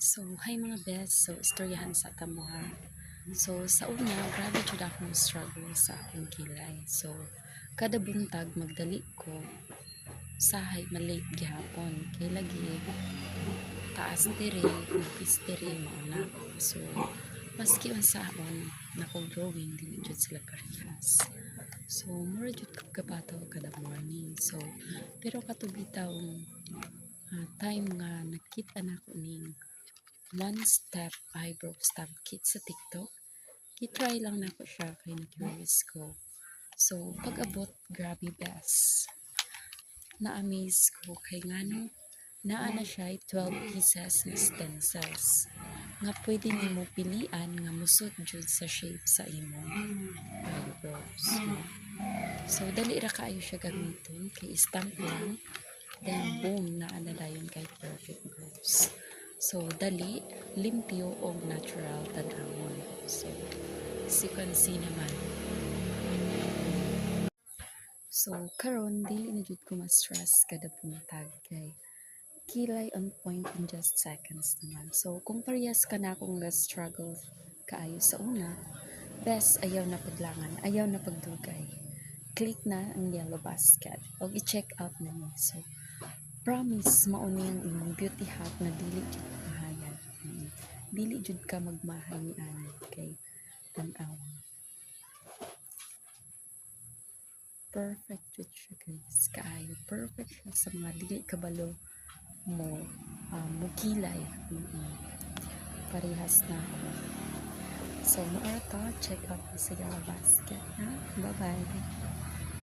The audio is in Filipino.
So, hi mga best. So, istoryahan sa tamuha. So, sa una, grabe jud akong struggle sa akong kilay. So, kada buntag magdali ko sahay malate gihapon. Kay lagi taas diri, upis diri mauna. So, maski unsaon nako growing dili jud sila parehas. So, mura jud kabato kada morning. So, pero katubitaw ah, time nga nakita na ko ning one step eyebrow stamp kit sa TikTok. Kitry lang na ko siya kay na-curious ko. So, pag-abot, grabe best. Na-amaze ko kay ngano, naa na siya ay 12 pieces na stencils nga pwede nimo pilian nga musot jud sa shape sa imong eyebrows. no? So, dali ra kaayo siya gamiton kay stamp lang. Then, boom, na dayon kay perfect brows. So, dali, limpyo o natural tanawon. So, sequence naman. So, karon dili na jud ko ma-stress kada buntag kay kilay on point in just seconds naman. So, kung parehas ka na akong struggle kaayo sa una, best ayaw na paglangan, ayaw na pagdugay. Click na ang yellow basket o i-check out na niyo. So, promise mauni ang imong beauty hack na dili jud mahayan. Mm. Dili jud ka magmahay ni ani kay tan-aw. Perfect jud siya guys. Kaayo perfect siya sa mga dili kabalo mo um, mukilay. Mm-mm. Parehas na ako. So, maara to, check out sa Basket. Ha? Bye-bye.